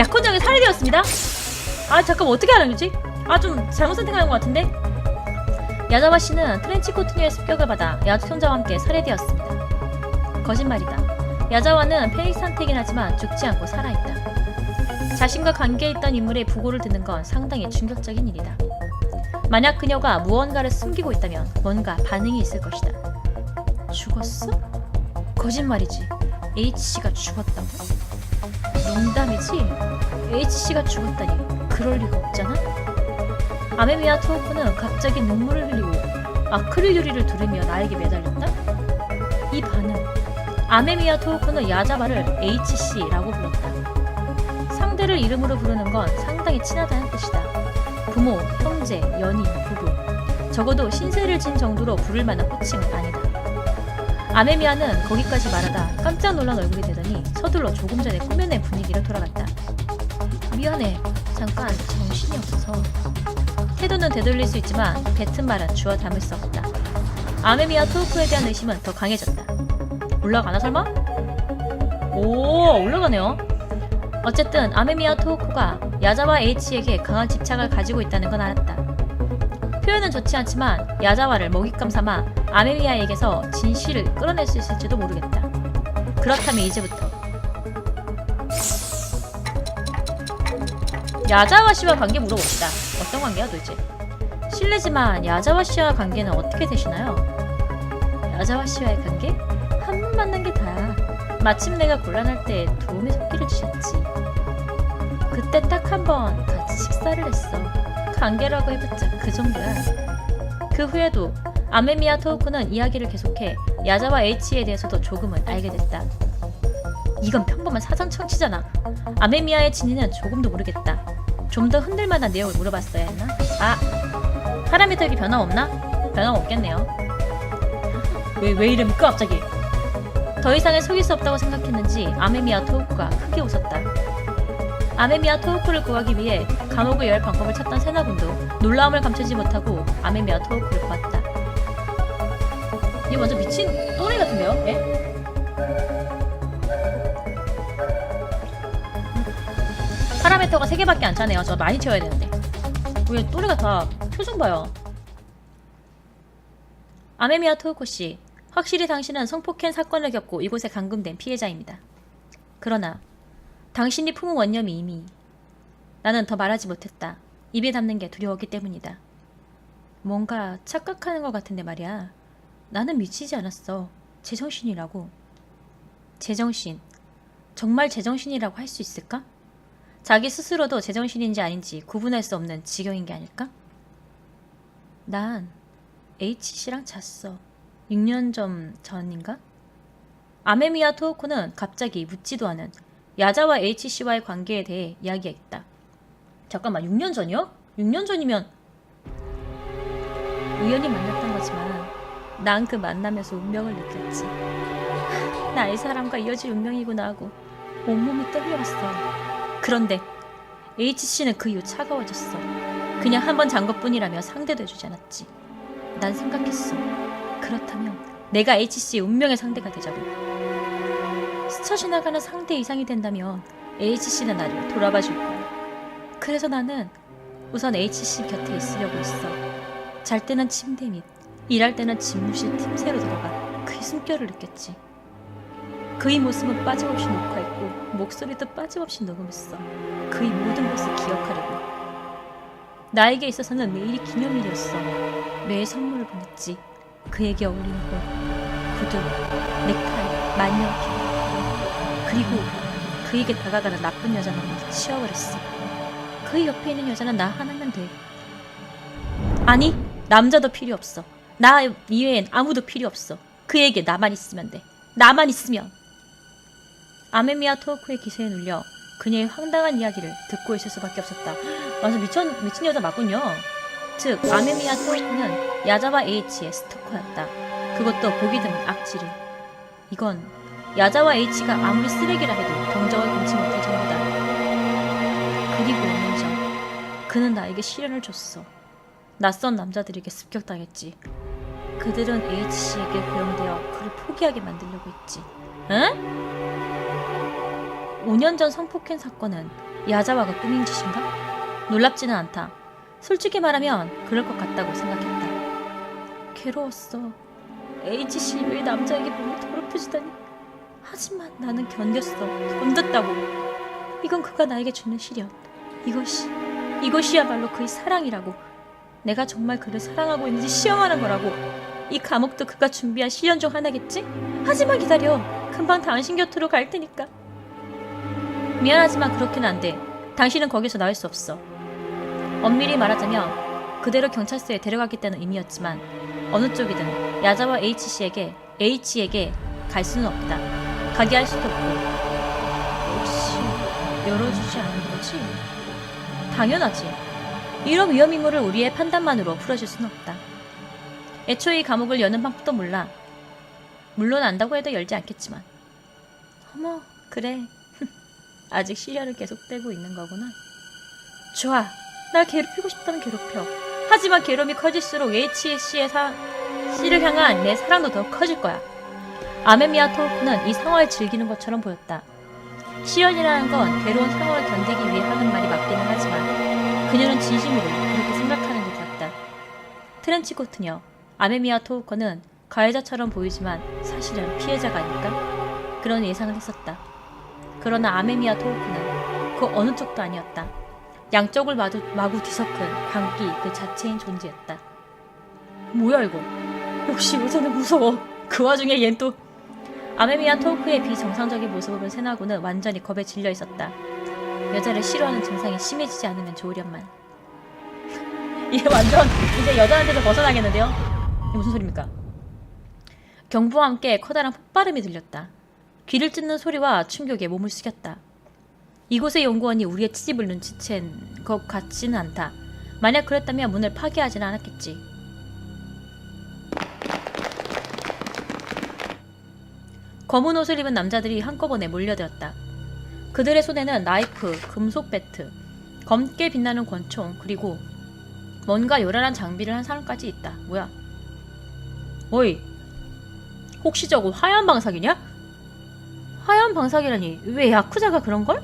약혼장에 살해되었습니다. 아 잠깐 어떻게 하는 거지? 아 좀 잘못 선택하는 것 같은데? 야자와 씨는 트렌치 코트니의 습격을 받아 야손자와 함께 살해되었습니다. 거짓말이다. 야자와는 패닉 상태이긴 하지만 죽지 않고 살아있다. 자신과 관계에 있던 인물의 부고를 듣는 건 상당히 충격적인 일이다. 만약 그녀가 무언가를 숨기고 있다면 뭔가 반응이 있을 것이다. 죽었어? 거짓말이지. H씨가 죽었다고? 농담이지? H씨가 죽었다니 그럴 리가 없잖아? 아메미야 토호코는 갑자기 눈물을 흘리고 아크릴 유리를 두르며 나에게 매달렸다? 이 반응 아메미야 토호코는 야자바를 H씨라고 불렀다 상대를 이름으로 부르는 건 상당히 친하다는 뜻이다 부모, 형제, 연인, 부부 적어도 신세를 진 정도로 부를 만한 호칭은 아니다 아메미아는 거기까지 말하다 깜짝 놀란 얼굴이 되더니 서둘러 조금 전에 꾸며낸 분위기로 돌아갔다. 미안해. 잠깐 정신이 없어서. 태도는 되돌릴 수 있지만 뱉은 말은 주워 담을 수 없다. 아메미아 토우코에 대한 의심은 더 강해졌다. 올라가나 설마? 오 올라가네요. 어쨌든 아메미아 토우코가 야자와 H에게 강한 집착을 가지고 있다는 건 알았다. 표현은 좋지 않지만 야자와를 먹잇감 삼아 아메리아에게서 진실을 끌어낼 수 있을지도 모르겠다. 그렇다면 이제부터 야자와 씨와 관계 물어봅시다. 어떤 관계야 도대체? 실례지만 야자와 씨와 관계는 어떻게 되시나요? 야자와 씨와의 관계? 한 번 만난 게 다야. 마침 내가 곤란할 때 도움의 손길을 주셨지. 그때 딱 한 번 같이 식사를 했어. 관계라고 해봤자 그 정도야. 그 후에도 아메미야 토우쿠는 이야기를 계속해 야자와 H에 대해서도 조금은 알게 됐다. 이건 평범한 사전 청취잖아. 아메미야의 진위는 조금도 모르겠다. 좀 더 흔들만한 내용을 물어봤어야 했나? 아, 파라미터에게 변화 없나? 변화 없겠네요. 왜, 왜 이럽니까 갑자기? 더 이상은 속일 수 없다고 생각했는지 아메미야 토우쿠가 크게 웃었다. 아메미야 토우쿠를 구하기 위해 감옥을 열 방법을 찾던 세나군도 놀라움을 감추지 못하고 아메미야 토우쿠를 구했다. 얘 완전 미친 또래 같은데요? 예? 파라메터가 3개밖에 안 차네요. 저 많이 채워야 되는데. 왜 또래가 다 표정 봐요. 아메미야 토우코 씨, 확실히 당신은 성폭행 사건을 겪고 이곳에 감금된 피해자입니다. 그러나 당신이 품은 원념이 이미 나는 더 말하지 못했다. 입에 담는 게 두려웠기 때문이다. 뭔가 착각하는 것 같은데 말이야. 나는 미치지 않았어. 제정신이라고. 제정신. 정말 제정신이라고 할 수 있을까? 자기 스스로도 제정신인지 아닌지 구분할 수 없는 지경인 게 아닐까? 난 H씨랑 잤어. 6년 좀 전인가? 아메미야 토호코는 갑자기 묻지도 않은 야자와 H씨와의 관계에 대해 이야기했다. 잠깐만, 6년 전이요? 6년 전이면 우연히 만났던 거지만 난 그 만남에서 운명을 느꼈지. 나의 사람과 이어질 운명이구나 하고 온몸이 떨려왔어. 그런데 H씨는 그 이후 차가워졌어. 그냥 한 번 잔 것뿐이라며 상대도 해주지 않았지. 난 생각했어. 그렇다면 내가 H씨의 운명의 상대가 되자고. 스쳐 지나가는 상대 이상이 된다면 H씨는 나를 돌아봐 줄 거야. 그래서 나는 우선 H씨 곁에 있으려고 했어. 잘 때는 침대 밑, 일할 때는 집무실 틈새로 들어가 그의 숨결을 느꼈지. 그의 모습은 빠짐없이 녹화했고 목소리도 빠짐없이 녹음했어. 그의 모든 것을 기억하려고. 나에게 있어서는 매일이 기념일이었어. 매일 선물을 보냈지. 그에게 어울리는 옷, 구두, 넥타이, 마니어키. 그리고 그에게 다가가는 나쁜 여자는 모두 치워버렸어. 그 옆에 있는 여자는 나 하나면 돼. 아니, 남자도 필요 없어. 나 이외엔 아무도 필요 없어. 그에게 나만 있으면 돼. 나만 있으면. 아메미야 토크의 기세에 눌려 그녀의 황당한 이야기를 듣고 있을 수밖에 없었다. 완전 미친, 미친 여자 맞군요. 즉, 아메미야 토크는 야자와 H의 스토커였다. 그것도 보기 드문 악질을. 이건 야자와 H가 아무리 쓰레기라 해도 동정을 금치 못할 정도다. 그리고 5년 전, 그는 나에게 시련을 줬어. 낯선 남자들에게 습격당했지. 그들은 H씨에게 고용되어 그를 포기하게 만들려고 했지. 응? 5년 전 성폭행 사건은 야자와가 꾸민 짓인가? 놀랍지는 않다. 솔직히 말하면 그럴 것 같다고 생각했다. 괴로웠어. H씨 왜 남자에게 몸을 더럽혀주다니. 하지만 나는 견뎠어. 견뎠다고. 이건 그가 나에게 주는 시련. 이것이, 이것이야말로 그의 사랑이라고. 내가 정말 그를 사랑하고 있는지 시험하는 거라고. 이 감옥도 그가 준비한 시련 중 하나겠지? 하지만 기다려. 금방 당신 곁으로 갈 테니까. 미안하지만 그렇게는 안 돼. 당신은 거기서 나올 수 없어. 엄밀히 말하자면 그대로 경찰서에 데려가겠다는 의미였지만 어느 쪽이든 야자와 H씨에게 H에게 갈 수는 없다. 가게 할 수도 없고. 혹시 열어주지 않은 거지? 당연하지. 이런 위험 인물을 우리의 판단만으로 풀어줄 수는 없다. 애초에 이 감옥을 여는 방법도 몰라. 물론 안다고 해도 열지 않겠지만. 어머, 그래. 아직 시련을 계속되고 있는 거구나. 좋아. 날 괴롭히고 싶다면 괴롭혀. 하지만 괴로움이 커질수록 HS의 사, 씨를 향한 내 사랑도 더 커질 거야. 아메미아 토우크는 이 상황을 즐기는 것처럼 보였다. 시연이라는 건 괴로운 상황을 견디기 위해 하는 말이 맞기는 하지만 그녀는 진심으로 그렇게 생각하는 것 같다. 트렌치 코트녀 아메미아 토우커는 가해자처럼 보이지만 사실은 피해자가 아닐까? 그런 예상을 했었다. 그러나 아메미아 토우크는 그 어느 쪽도 아니었다. 양쪽을 마주, 마구 뒤섞은 광기 그 자체인 존재였다. 뭐야 이거? 역시 여자는 무서워. 그 와중에 얜 또 아메미아 토크의 비정상적인 모습을 본 세나고는 완전히 겁에 질려 있었다. 여자를 싫어하는 증상이 심해지지 않으면 좋으련만. 이게 완전 이제 여자한테서 벗어나겠는데요? 이게 무슨 소리입니까? 경부와 함께 커다란 폭발음이 들렸다. 귀를 찢는 소리와 충격에 몸을 숙였다. 이곳의 연구원이 우리의 치집을 눈치챈 것 같지는 않다. 만약 그랬다면 문을 파괴하지는 않았겠지. 검은 옷을 입은 남자들이 한꺼번에 몰려들었다. 그들의 손에는 나이프, 금속 배트, 검게 빛나는 권총, 그리고 뭔가 요란한 장비를 한 사람까지 있다. 뭐야? 어이, 혹시 저거 하얀 방사기냐? 하얀 방사기라니 왜 야쿠자가 그런 걸?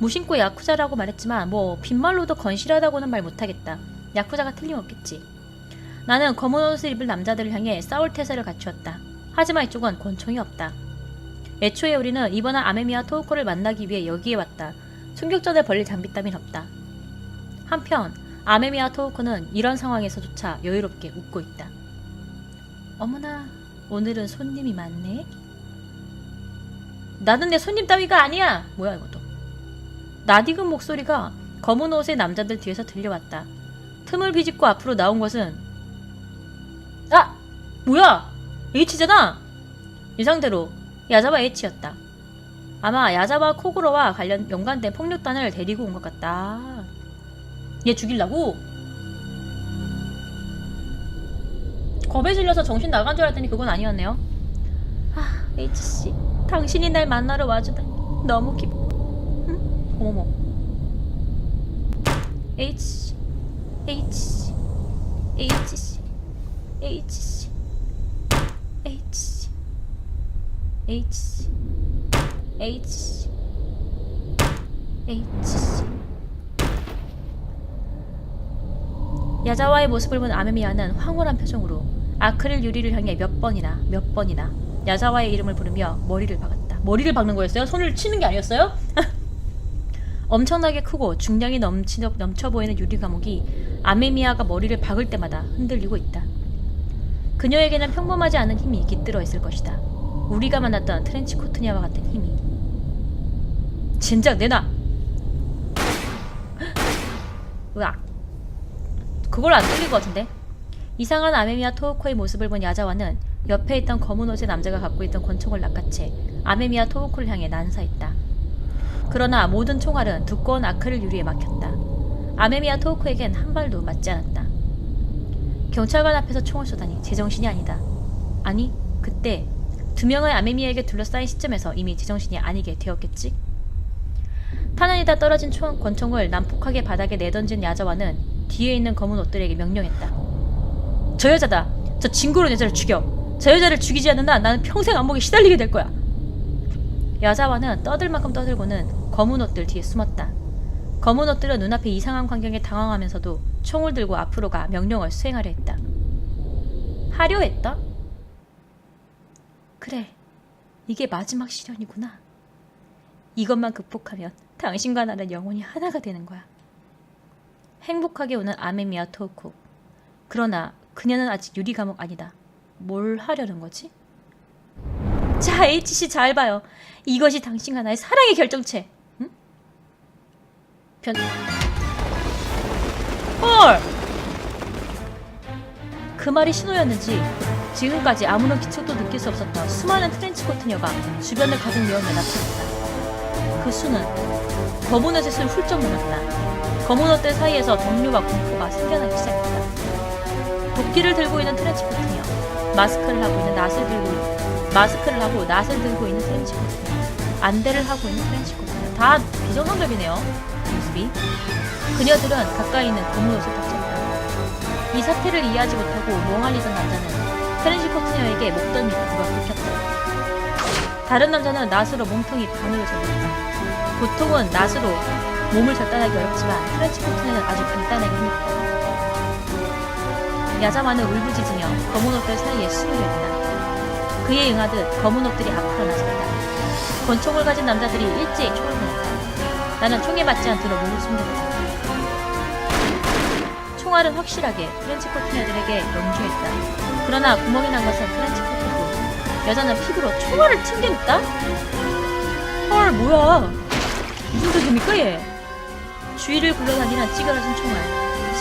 무심코 야쿠자라고 말했지만 뭐 빈말로도 건실하다고는 말 못하겠다. 야쿠자가 틀림없겠지. 나는 검은 옷을 입은 남자들을 향해 싸울 태세를 갖추었다. 하지만 이쪽은 권총이 없다. 애초에 우리는 이번에 아메미와 토우코를 만나기 위해 여기에 왔다. 충격전을 벌릴 장비 따윈 없다. 한편 아메미와 토우코는 이런 상황에서조차 여유롭게 웃고 있다. 어머나 오늘은 손님이 많네. 나는 내 손님 따위가 아니야. 뭐야 이것도. 나디근 목소리가 검은 옷의 남자들 뒤에서 들려왔다. 틈을 비집고 앞으로 나온 것은 아! 뭐야! H잖아! 이 상태로 야자와 H였다. 아마 야자와 코그로와 관련 연관된 폭력단을 데리고 온 것 같다. 얘 죽일라고? 겁에 질려서 정신 나간 줄 알았더니 그건 아니었네요. 아, H씨. 당신이 날 만나러 와주다니 너무 기쁘고. 응? 어머머. H, H, H씨, H씨, H씨, H씨, H씨, H씨. 야자와의 모습을 본 아메미아는 황홀한 표정으로 아크릴 유리를 향해 몇 번이나 몇 번이나 야자와의 이름을 부르며 머리를 박았다. 머리를 박는 거였어요? 손을 치는 게 아니었어요? 엄청나게 크고 중량이 넘치, 넘쳐 보이는 유리 감옥이 아메미아가 머리를 박을 때마다 흔들리고 있다. 그녀에게는 평범하지 않은 힘이 깃들어 있을 것이다. 우리가 만났던 트렌치 코트니아와 같은 힘이. 진작 내놔! 으악. 그걸 안 들릴 것 같은데? 이상한 아메미아 토우코의 모습을 본 야자와는 옆에 있던 검은 옷의 남자가 갖고 있던 권총을 낚아채 아메미아 토우코를 향해 난사했다. 그러나 모든 총알은 두꺼운 아크릴 유리에 막혔다. 아메미아 토우코에겐 한 발도 맞지 않았다. 경찰관 앞에서 총을 쏘다니 제정신이 아니다. 아니, 그때 두 명의 아메미아에게 둘러싸인 시점에서 이미 제정신이 아니게 되었겠지? 탄환이다 떨어진 총, 권총을 난폭하게 바닥에 내던진 야자와는 뒤에 있는 검은 옷들에게 명령했다. 저 여자다. 저 징그러운 여자를 죽여. 저 여자를 죽이지 않는 한 나는 평생 안목에 시달리게 될 거야. 여자와는 떠들 만큼 떠들고는 검은 옷들 뒤에 숨었다. 검은 옷들은 눈앞에 이상한 광경에 당황하면서도 총을 들고 앞으로 가 명령을 수행하려 했다. 하려 했다? 그래, 이게 마지막 시련이구나. 이것만 극복하면 당신과 나는 영원히 하나가 되는 거야. 행복하게 오는 아메미와 토우코. 그러나 그녀는 아직 유리 감옥 아니다. 뭘 하려는 거지? 자, H씨 잘 봐요. 이것이 당신과 나의 사랑의 결정체. 응? 변... 헐! 그 말이 신호였는지 지금까지 아무런 기척도 느낄 수 없었던 수많은 트렌치 코트 녀가 주변을 가득 메우며 나타났다. 그 수는 검은 옷을 훌쩍 넘었다. 검은 옷들 사이에서 동료와 공포가 생겨나기 시작했다. 도끼를 들고 있는 트렌치 코트 녀, 마스크를 하고 있는 낫을 들고 있는 마스크를 하고 낫을 들고 있는 트렌치 코트 녀, 안대를 하고 있는 트렌치 코트 녀 다 비정상적이네요. 모습이. 그녀들은 가까이 있는 검은 옷을 닥쳤다. 이 사태를 이해하지 못하고 멍하니던 남자는 트렌치 코트녀에게 목덜미 불어 긁혔다. 다른 남자는 낫으로 몸통이 바늘을 잡았다. 보통은 낫으로 몸을 절단하기 어렵지만 트렌치 코트녀는 아주 간단하게 해냈다. 야자마는 울부짖으며 검은 옷들 사이에 렸다 그에 응하듯 검은 옷들이 앞으로 나섰다. 권총을 가진 남자들이 일제히 총을 보냈다. 나는 총에 맞지 않도록 몸을 숨겼다. 총알은 확실하게 프렌치 코트녀들에게 명중했다. 그러나 구멍이 난 것은 프렌치 코트고 여자는 피부로 총알을 튕겨냈다? 헐 뭐야 무슨 소리입니까 얘? 주위를 굴러다니는 찌그러진 총알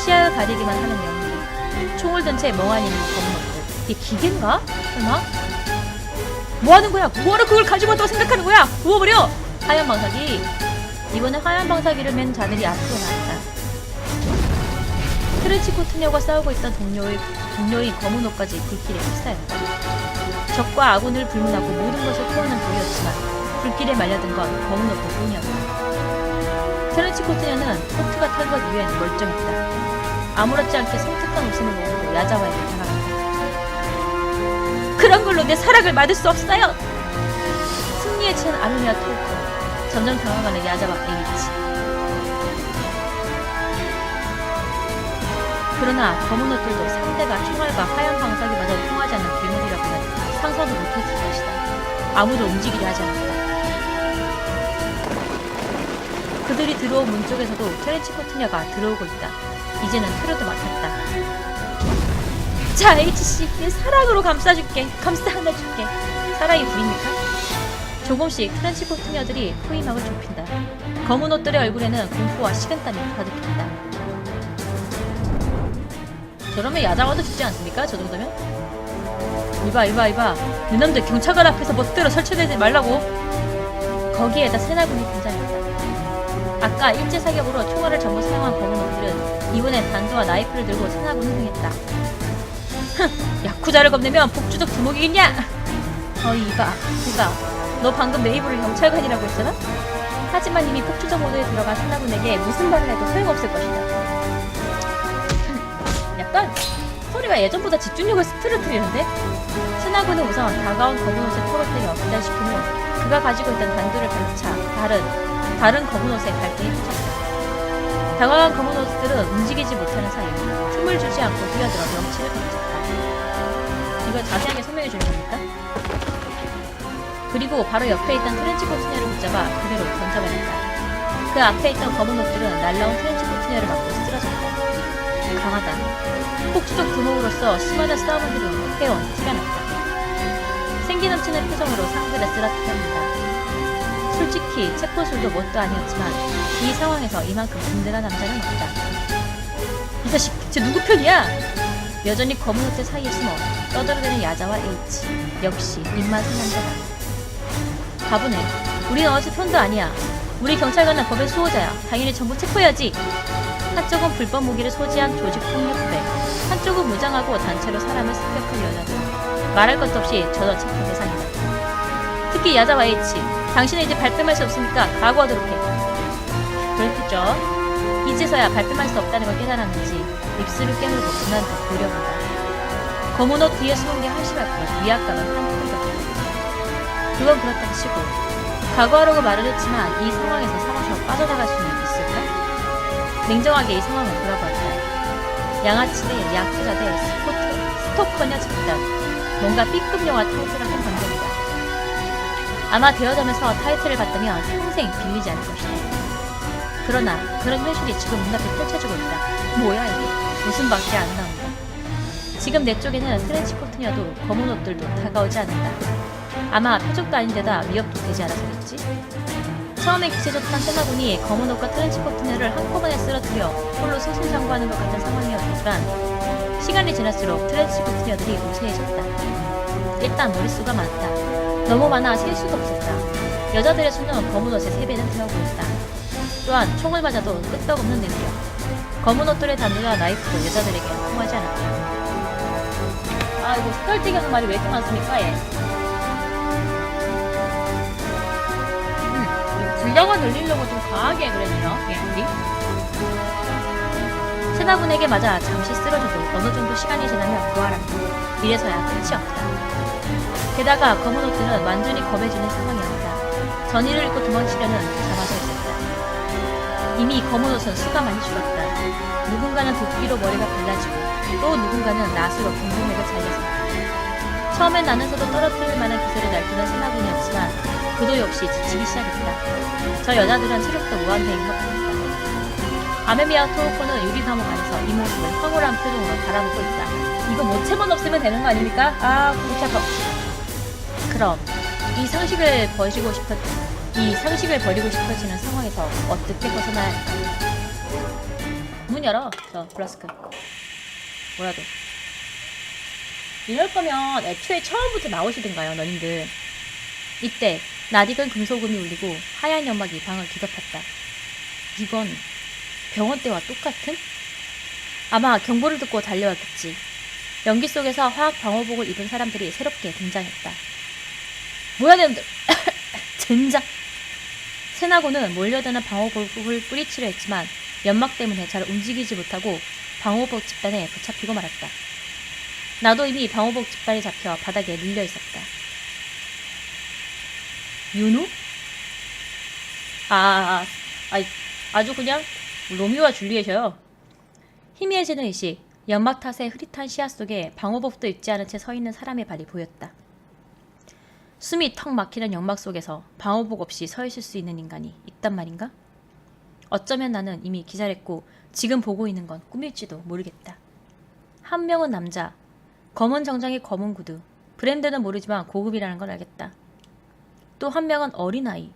시야를 가리기만 하는 연기 총을 든 채 멍하니 옷들 이게 기계인가? 설마? 뭐하는 거야? 뭐하러 그걸 가지고 왔다고 생각하는 거야? 부어버려! 하얀 방사기 이번엔 하얀 방사기를 맨 자들이 앞으로 나 트렌치 코트녀가 싸우고 있던 동료의, 동료인 검은 옷까지 불길에 휩싸였다. 적과 아군을 불문하고 모든 것을 포하는 불이었지만 불길에 말려든 건 검은 옷들 뿐이었다. 트렌치 코 트녀는 코트가 탄 것 이외엔 멀쩡했다. 아무렇지 않게 섬뜩한 웃음을 머금고 야자와에게 다가갔다. 그런 걸로 내 사랑을 막을 수 없어요! 승리에 취한 아르미아 토크 점점 당황하는 야자와 에이치 그러나 검은 옷들도 상대가 총알과 하얀 방사기마저 통하지 않는 괴물이라고는 상상도 못했을 것이다. 아무도 움직이려 하지 않았다. 그들이 들어온 문 쪽에서도 트렌치 코트녀가 들어오고 있다. 이제는 테러도 맡았다. 자, H씨, 내 사랑으로 감싸줄게. 감싸 안아줄게. 사랑이 부입니까? 조금씩 트렌치 코트녀들이 포위막을 좁힌다. 검은 옷들의 얼굴에는 공포와 식은땀이 가득했다. 저러면 야자와도 죽지 않습니까? 저 정도면? 이봐 이봐 이봐. 이놈들 경찰관 앞에서 멋대로 설치되지 말라고. 거기에다 세나군이 등장했다. 아까 일제 사격으로 총알을 전부 사용한 검은 옷들은 이번엔 단두와 나이프를 들고 세나군을 향했다. 흥 야쿠자를 겁내면 복주적 두목이겠냐? 어이 이봐 이봐. 너 방금 네이버를 경찰관이라고 했잖아? 하지만 이미 폭주적 모드에 들어간 세나군에게 무슨 말을 해도 소용없을 것이다 약간 소리가 예전보다 집중력을 스트르트리는데? 스나그는 우선 다가온 검은 턱을 때려 기다시킨 후 그가 가지고 있던 단두를 발차 다른 다른 검은 옷에 갈등이 터졌다. 다가간 검은 옷들은 움직이지 못하는 사이 틈을 주지 않고 뛰어들어 명치를 던졌다. 이걸 자세하게 설명해 주는 겁니까? 그리고 바로 옆에 있던 트렌치 코트 녀를 붙잡아 그대로 던져버렸다. 그 앞에 있던 검은 옷들은 날라온 트렌치 코트 녀를 맞고 쓰러졌다. 강하다. 폭주적 두목으로서 수많은 싸움을 해온 티가 났다. 생기 넘치는 표정으로 상대를 쓰러뜨립니다. 솔직히 체포술도 뭣도 아니었지만 이 상황에서 이만큼 든든한 남자는 없다. 이 자식 쟤 누구 편이야? 여전히 검은 옷들 사이에 숨어 떠들어대는 야자와 H. 역시 입맛은 남자다. 바보네. 우린 어디 편도 아니야. 우리 경찰관은 법의 수호자야. 당연히 전부 체포해야지. 한쪽은 불법 무기를 소지한 조직 폭력배, 한쪽은 무장하고 단체로 사람을 습격한 여자들. 말할 것도 없이 저도 체포 대상이다. 특히 야자와 H, 당신은 이제 발뺌할 수 없으니까 각오하도록 해. 그렇겠죠. 이제서야 발뺌할 수 없다는 걸 깨달았는지 입술을 깨물고 그만 보려본다. 검은 옷 뒤에 숨은 게 한심할 뿐 위압감은 한푼도 없다. 그건 그렇다 치고 각오하려고 말을 했지만 이 상황에서 살아서 빠져나갈 수는? 냉정하게 이 상황을 돌아봤다. 양아치 대 야쿠자 대 스포트, 스토커냐 집단. 뭔가 B급 영화 타이틀을 한 감정이다. 아마 대여점에서 타이틀을 받다면 평생 빌리지 않을 것이다. 그러나 그런 현실이 지금 눈앞에 펼쳐지고 있다. 뭐야 이게? 무슨 밖에 안 나온다. 지금 내 쪽에는 트렌치 코트냐도 검은 옷들도 다가오지 않는다. 아마 표적도 아닌데다 위협도 되지 않아서겠지? 처음에 기세졌던 세나군이 검은 옷과 트렌치 코트냐를 한꺼번에 쓰러뜨려 홀로 승승장구하는 것 같은 상황이었지만 시간이 지날수록 트렌치 코트냐들이 우세해졌다. 일단 머릿수가 많다. 너무 많아 셀 수도 없었다. 여자들의 수는 검은 옷의 3배는 되어 보였다. 또한 총을 맞아도 끄떡없는 냄새. 검은 옷들의 단도와 나이프도 여자들에게 통하지 않았다. 아 이거 스컬티기 하는 말이 왜 이렇게 많습니까 얘? 분량을 늘리려고 좀 강하게 그랬네요 얘들이. 세나군에게 맞아 잠시 쓰러져도 어느 정도 시간이 지나면 부활한다. 이래서야 끝이 없다. 게다가 검은 옷들은 완전히 검해지는 상황이었다. 전의를 잃고 도망치려는 잡아져 있었다. 이미 검은 옷은 수가 많이 줄었다. 누군가는 도끼로 머리가 갈라지고 또 누군가는 낫으로 경동맥을 잘렸었다. 처음엔 나는 서도 떨어뜨릴 만한 기세를 날뛰는 세나군이었지만 그도 역시 지치기 시작했다. 저 여자들은 체력도 무한대행하고 있다. 아메미아 토우코는 유리 감옥 안에서 이 모습을 황홀한 표정으로 바라보고 있다. 이거 모체만 없으면 되는 거 아닙니까? 아, 아파. 그럼 이 상식을 버리고 싶었 이 상식을 버리고 싶어지는 상황에서 어떻게 벗어나야 할까? 문 열어, 저 플라스크. 뭐라도. 이럴 거면 애초에 처음부터 나오시든가요, 너님들. 이때 낯익은 금소금이 울리고 하얀 연막이 방을 뒤덮었다. 이건 병원 때와 똑같은? 아마 경보를 듣고 달려왔겠지. 연기 속에서 화학 방호복을 입은 사람들이 새롭게 등장했다. 뭐야 되는데 젠장 세나고는 몰려드는 방호복을 뿌리치려 했지만 연막 때문에 잘 움직이지 못하고 방호복 집단에 붙잡히고 말았다. 나도 이미 방호복 집단에 잡혀 바닥에 눌려 있었다. 윤우? 아, 아, 아, 아주 그냥 로미오와 줄리엣이요. 희미해지는 일시 연막 탓에 흐릿한 시야 속에 방호복도 입지 않은 채 서 있는 사람의 발이 보였다. 숨이 턱 막히는 연막 속에서 방호복 없이 서 있을 수 있는 인간이 있단 말인가? 어쩌면 나는 이미 기절했고 지금 보고 있는 건 꿈일지도 모르겠다. 한 명은 남자, 검은 정장에 검은 구두, 브랜드는 모르지만 고급이라는 걸 알겠다. 또 한 명은 어린아이,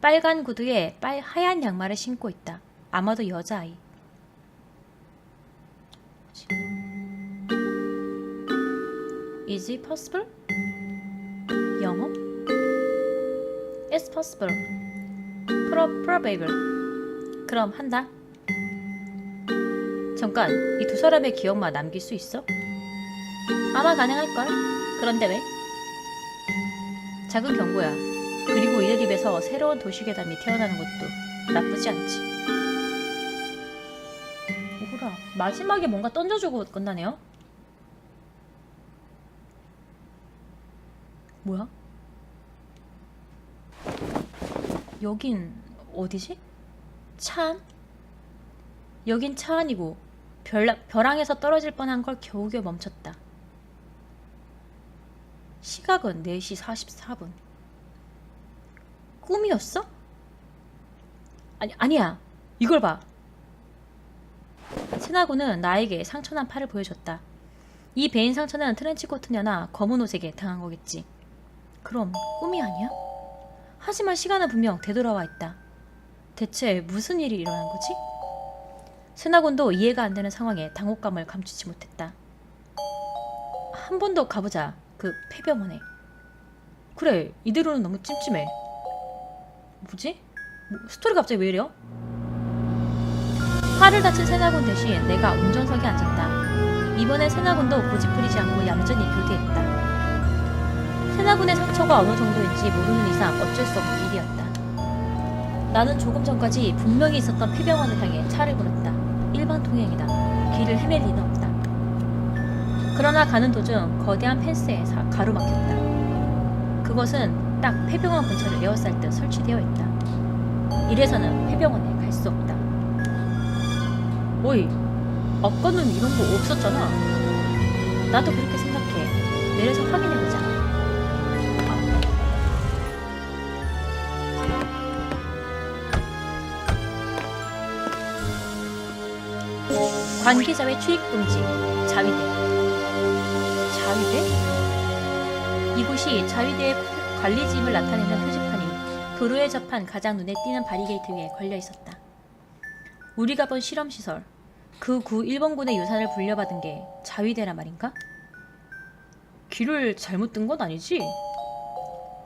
빨간 구두에 빨 하얀 양말을 신고 있다. 아마도 여자아이. Is it possible? 영어? It's possible. Pro, probable. 그럼 한다. 잠깐, 이 두 사람의 기억만 남길 수 있어? 아마 가능할걸. 그런데 왜? 작은 경고야. 그리고 이들 입에서 새로운 도시괴담이 태어나는 것도 나쁘지 않지. 오호라, 마지막에 뭔가 던져주고 끝나네요. 뭐야? 여긴 어디지? 차안? 여긴 차 안이고 별, 벼랑에서 떨어질 뻔한 걸 겨우겨우 멈췄다. 시각은 4시 44분. 꿈이었어? 아니, 아니야. 이걸 봐. 세나고는 나에게 상처난 팔을 보여줬다. 이 베인 상처는 트렌치코트냐나 검은 옷에게 당한 거겠지. 그럼 꿈이 아니야? 하지만 시간은 분명 되돌아와 있다. 대체 무슨 일이 일어난 거지? 세나곤도 이해가 안 되는 상황에 당혹감을 감추지 못했다. 한 번 더 가보자. 그 폐병원에. 그래, 이대로는 너무 찜찜해. 뭐지? 뭐, 스토리가 갑자기 왜 이래요? 팔을 다친 세나곤 대신 내가 운전석에 앉았다. 이번엔 세나곤도 고집부리지 않고 얌전히 교대했다. 세나군의 상처가 어느 정도인지 모르는 이상 어쩔 수 없는 일이었다. 나는 조금 전까지 분명히 있었던 폐병원을 향해 차를 몰았다. 일반 통행이다. 길을 헤맬 리는 없다. 그러나 가는 도중 거대한 펜스에 사- 가로막혔다. 그것은 딱 폐병원 근처를 듯 설치되어 있다. 이래서는 폐병원에 갈 수 없다. 어이, 아까는 이런 거 없었잖아. 나도 그렇게 생각해. 내려서 확인해보자. 관계자의 출입 금지. 자위대. 자위대? 이곳이 자위대의 관리지임을 나타내는 표지판이 도로에 접한 가장 눈에 띄는 바리게이트 위에 걸려 있었다. 우리가 본 실험시설, 그 구 일본군의 유산을 불려받은 게 자위대란 말인가? 길을 잘못 든건 아니지?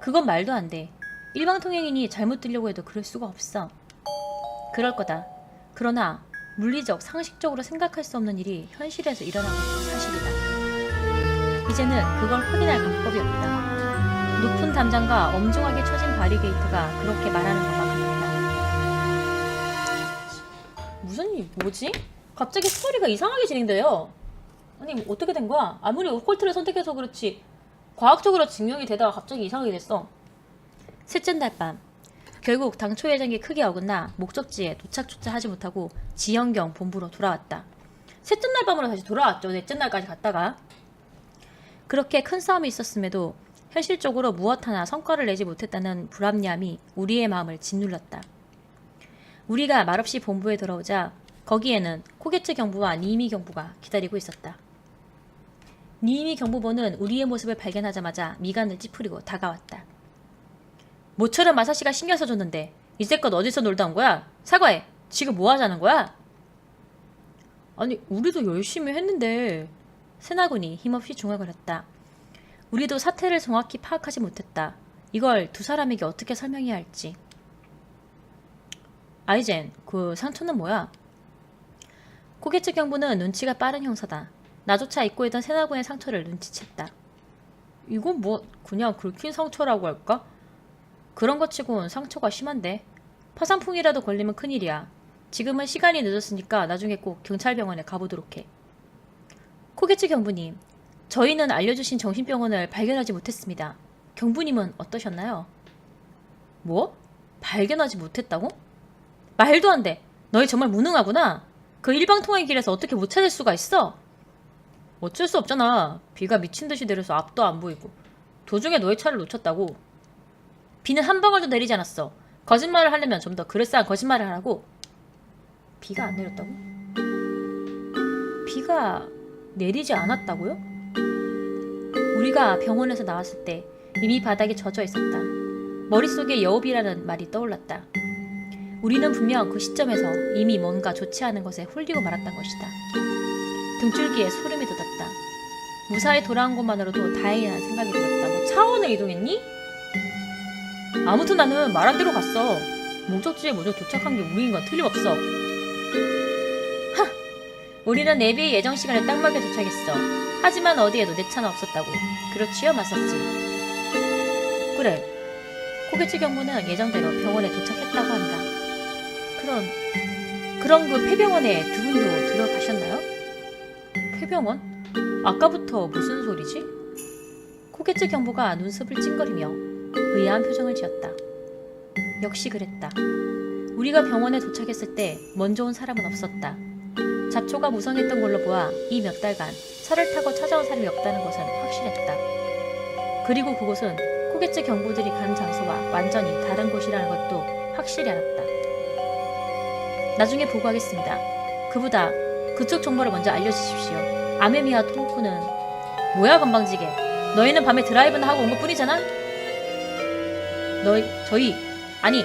그건 말도 안 돼. 일방통행인이 잘못 들려고 해도 그럴 수가 없어. 그럴 거다. 그러나 물리적, 상식적으로 생각할 수 없는 일이 현실에서 일어나고 있는 사실이다. 이제는 그걸 확인할 방법이 없다. 높은 담장과 엄중하게 쳐진 바리게이트가 그렇게 말하는 것만 같다. 무슨 일, 뭐지? 갑자기 스토리가 이상하게 진행돼요. 아니, 뭐 어떻게 된 거야? 아무리 오컬트를 선택해서 그렇지. 과학적으로 증명이 되다가 갑자기 이상하게 됐어. 셋째 날 밤. 결국 당초 예정에 크게 어긋나 목적지에 도착조차 하지 못하고 지연경 본부로 돌아왔다. 셋째 날 밤으로 다시 돌아왔죠. 넷째 날까지 갔다가. 그렇게 큰 싸움이 있었음에도 현실적으로 무엇 하나 성과를 내지 못했다는 불합리함이 우리의 마음을 짓눌렀다. 우리가 말없이 본부에 돌아오자 거기에는 코게츠 경부와 니미 경부가 기다리고 있었다. 니미 경부보는 우리의 모습을 발견하자마자 미간을 찌푸리고 다가왔다. 모처럼 마사씨가 신경 써줬는데 이제껏 어디서 놀다 온 거야? 사과해. 지금 뭐 하자는 거야? 아니 우리도 열심히 했는데 세나군이 힘없이 중얼거렸다. 우리도 사태를 정확히 파악하지 못했다. 이걸 두 사람에게 어떻게 설명해야 할지. 아이젠, 그 상처는 뭐야? 코게츠 경부는 눈치가 빠른 형사다. 나조차 잊고 있던 세나군의 상처를 눈치챘다. 이건 뭐 그냥 긁힌 상처라고 할까? 그런 것 치곤 상처가 심한데 파상풍이라도 걸리면 큰일이야. 지금은 시간이 늦었으니까 나중에 꼭 경찰병원에 가보도록 해. 코게츠 경부님, 저희는 알려주신 정신병원을 발견하지 못했습니다. 경부님은 어떠셨나요? 뭐? 발견하지 못했다고? 말도 안 돼. 너희 정말 무능하구나. 그 일방통행 길에서 어떻게 못 찾을 수가 있어? 어쩔 수 없잖아. 비가 미친 듯이 내려서 앞도 안 보이고. 도중에 너희 차를 놓쳤다고. 비는 한 방울도 내리지 않았어. 거짓말을 하려면 좀 더 그럴싸한 거짓말을 하라고. 비가 안 내렸다고? 비가 내리지 않았다고요? 우리가 병원에서 나왔을 때 이미 바닥에 젖어 있었다. 머릿속에 여우비라는 말이 떠올랐다. 우리는 분명 그 시점에서 이미 뭔가 좋지 않은 것에 홀리고 말았던 것이다. 등줄기에 소름이 돋았다. 무사히 돌아온 것만으로도 다행이라는 생각이 들었다. 뭐 차원을 이동했니? 아무튼 나는 말한 대로 갔어. 목적지에 먼저 도착한 게 우리인 건 틀림없어. 하! 우리는 내비의 예정 시간에 딱 맞게 도착했어. 하지만 어디에도 내 차는 없었다고. 그렇지요, 마사지? 그래. 코게츠 경무는 예정대로 병원에 도착했다고 한다. 그런, 그럼 그 폐병원에 두 분도 들어가셨나요? 폐병원? 아까부터 무슨 소리지? 코게츠 경보가 눈썹을 찡그리며 의아한 표정을 지었다. 역시 그랬다. 우리가 병원에 도착했을 때 먼저 온 사람은 없었다. 잡초가 무성했던 걸로 보아 이 몇 달간 차를 타고 찾아온 사람이 없다는 것은 확실했다. 그리고 그곳은 코게츠 경보들이 간 장소와 완전히 다른 곳이라는 것도 확실히 알았다. 나중에 보고하겠습니다. 그보다 그쪽 정보를 먼저 알려주십시오. 아메미와 토모코는 뭐야 건방지게 너희는 밤에 드라이브나 하고 온 것 뿐이잖아? 너희 저희 아니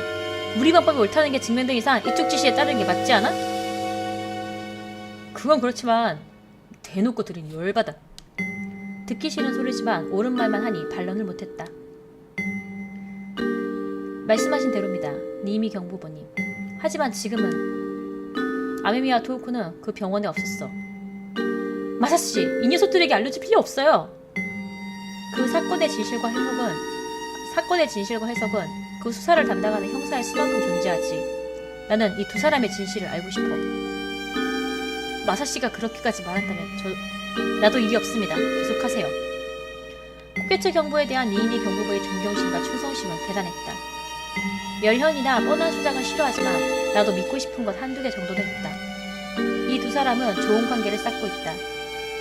우리 방법이 옳다는 게 증명된 이상 이쪽 지시에 따르는 게 맞지 않아? 그건 그렇지만 대놓고 들으니 열받아. 듣기 싫은 소리지만 옳은 말만 하니 반론을 못했다. 말씀하신 대로입니다 니미 경보보님. 하지만 지금은 아메미와 도우쿠는 그 병원에 없었어. 마사씨 이 녀석들에게 알려줄 필요 없어요. 그 사건의 진실과 해석은 사건의 진실과 해석은 그 수사를 담당하는 형사의 수만큼 존재하지. 나는 이 두 사람의 진실을 알고 싶어. 마사 씨가 그렇게까지 말한다면 저 나도 일이 없습니다. 계속하세요. 코케츠 경보에 대한 니인이 경보부의 존경심과 충성심은 대단했다. 열현이나 뻔한 수작은 싫어하지만 나도 믿고 싶은 것 한두 개 정도는 있다. 이 두 사람은 좋은 관계를 쌓고 있다.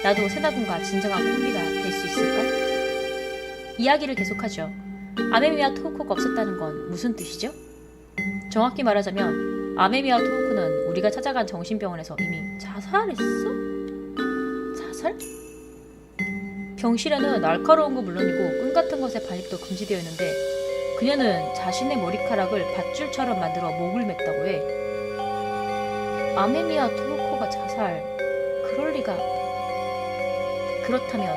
나도 세나군과 진정한 콤비가 될 수 있을까? 이야기를 계속하죠. 아메미와 토호코가 없었다는 건 무슨 뜻이죠? 정확히 말하자면 아메미와 토호코는 우리가 찾아간 정신병원에서 이미 자살했어? 자살? 병실에는 날카로운 거 물론이고 끈 같은 것의 반입도 금지되어 있는데 그녀는 자신의 머리카락을 밧줄처럼 만들어 목을 맸다고 해. 아메미와 토호코가 자살. 그럴 리가. 그렇다면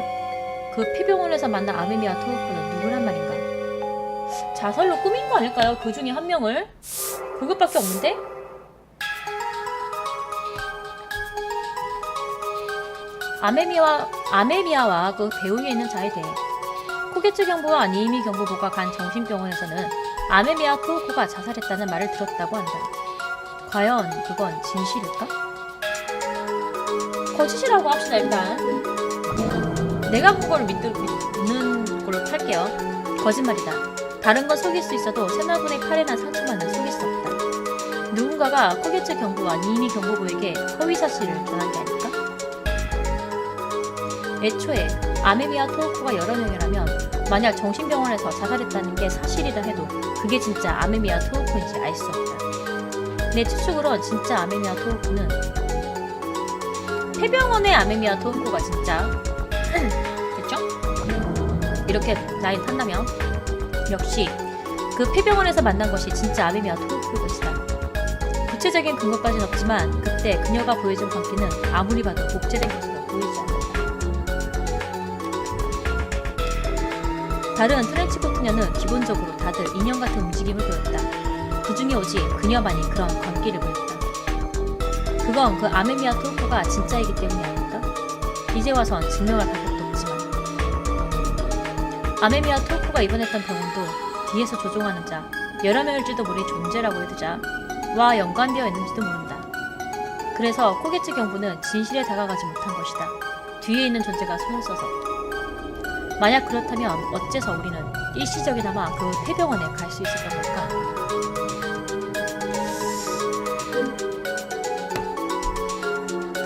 그 피병원에서 만난 아메미와 토호코는 누구란 말인가? 자살로 꾸민 거 아닐까요? 그 중에 한 명을? 그것밖에 없는데? 아메미와 아메미아와 그 배후에 있는 자에 대해 코게츠 경보와 니이미 경보부가 간 정신병원에서는 아메미아 토호코가 자살했다는 말을 들었다고 한다. 과연 그건 진실일까? 거짓이라고 합시다 일단. 내가 본 걸 믿는 걸로 할게요. 거짓말이다. 다른 건 속일 수 있어도 세나군의 칼에난 상처만은 속일 수 없다. 누군가가 코게츠 경보와 니이미 경보부에게 허위 사실을 전한 게 아닐까? 애초에 아메미와 토호코가 여러 명이라면 만약 정신병원에서 자살했다는 게 사실이라 해도 그게 진짜 아메미와 토호코인지 알 수 없다. 내 추측으론 진짜 아메미와 토호코는 폐병원의 아메미와 토호코가 진짜 됐죠? 이렇게 라인 탄다면 역시 그 폐병원에서 만난 것이 진짜 아메미와 토호코일 것이다. 구체적인 근거까지는 없지만 그때 그녀가 보여준 광기는 아무리 봐도 복제된 다른 트렌치코트녀는 기본적으로 다들 인형 같은 움직임을 보였다. 그 중에 오직 그녀만이 그런 광기를 보였다. 그건 그 아메미아 토코가 진짜이기 때문이 아닐까? 이제 와선 증명할 방법도 없지만. 아메미아 토코가 입원했던 병원도 뒤에서 조종하는 자, 여러 명일지도 모를 존재라고 해두자, 와 연관되어 있는지도 모른다. 그래서 코게츠 경부는 진실에 다가가지 못한 것이다. 뒤에 있는 존재가 손을 써서. 만약 그렇다면 어째서 우리는 일시적이나마 그 폐병원에 갈 수 있었던 걸까?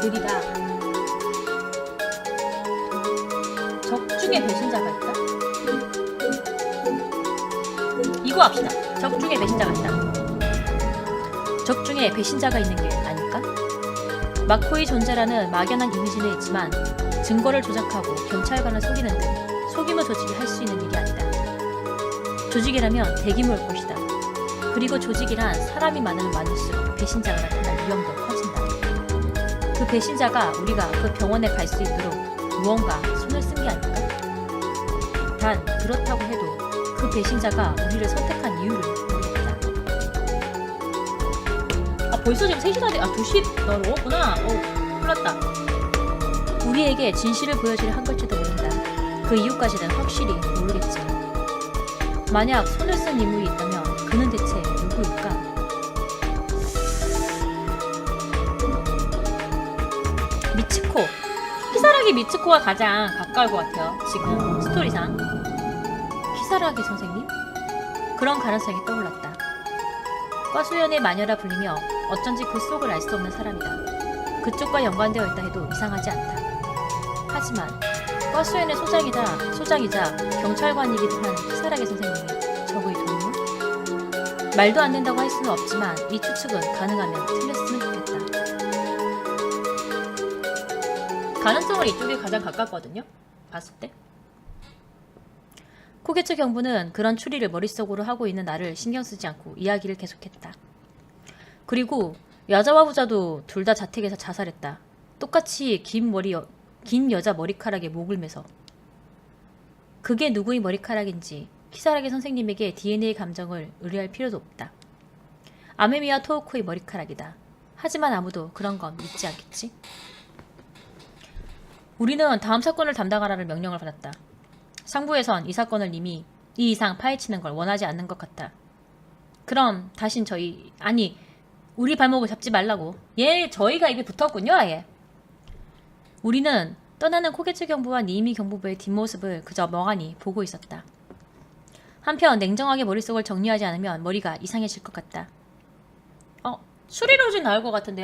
들이다. 적 중에 배신자가 있다? 이거 합시다. 적 중에 배신자가 있다. 적 중에 배신자가 있는 게 아닐까? 마코의 존재라는 막연한 이미지는 있지만 증거를 조작하고 경찰관을 속이는 등 속임을 조직이 할 수 있는 일이 아니다. 조직이라면 대규모일 것이다. 그리고 조직이란 사람이 많으면 많을수록 배신자가 나타날 위험도 커진다. 그 배신자가 우리가 그 병원에 갈 수 있도록 무언가 손을 쓴 게 아닐까? 단 그렇다고 해도 그 배신자가 우리를 선택한 이유를 모르겠다. 아 벌써 지금 3시나 돼. 아 2시 너 먹었구나. 어 큰일 났다. 우리에게 진실을 보여주려 한 걸지도 모른다. 그 이유까지는 확실히 모르겠지. 만약 손을 쓴 인물이 있다면 그는 대체 누구일까? 미츠코. 키사라기 미츠코가 가장 가까울 것 같아요. 지금 스토리상. 키사라기 선생님? 그런 가능성이 떠올랐다. 과수연의 마녀라 불리며 어쩐지 그 속을 알 수 없는 사람이다. 그쪽과 연관되어 있다 해도 이상하지 않다. 하지만 과수연의 소장이다 소장이자 경찰관이기도 한 키사라기 선생님이 적의 동무? 말도 안 된다고 할 수는 없지만 이 추측은 가능하면 틀렸으면 좋겠다. 가능성은 이쪽이 가장 가깝거든요. 봤을 때. 코게츠 경부는 그런 추리를 머릿속으로 하고 있는 나를 신경 쓰지 않고 이야기를 계속했다. 그리고 여자와 부자도 둘 다 자택에서 자살했다. 똑같이 긴 머리 여, 긴 여자 머리카락에 목을 매서. 그게 누구의 머리카락인지 키사라기 선생님에게 DNA 감정을 의뢰할 필요도 없다. 아메미와 토우코의 머리카락이다. 하지만 아무도 그런 건 믿지 않겠지? 우리는 다음 사건을 담당하라는 명령을 받았다. 상부에선 이 사건을 이미 이 이상 파헤치는 걸 원하지 않는 것 같다. 그럼 다신 저희 아니 우리 발목을 잡지 말라고. 예, 저희가 입에 붙었군요, 아예. 우리는 떠나는 코게츠 경보와 니이미 경보부의 뒷모습을 그저 멍하니 보고 있었다. 한편 냉정하게 머릿속을 정리하지 않으면 머리가 이상해질 것 같다. 어, 수리로진 나올 것 같은데요?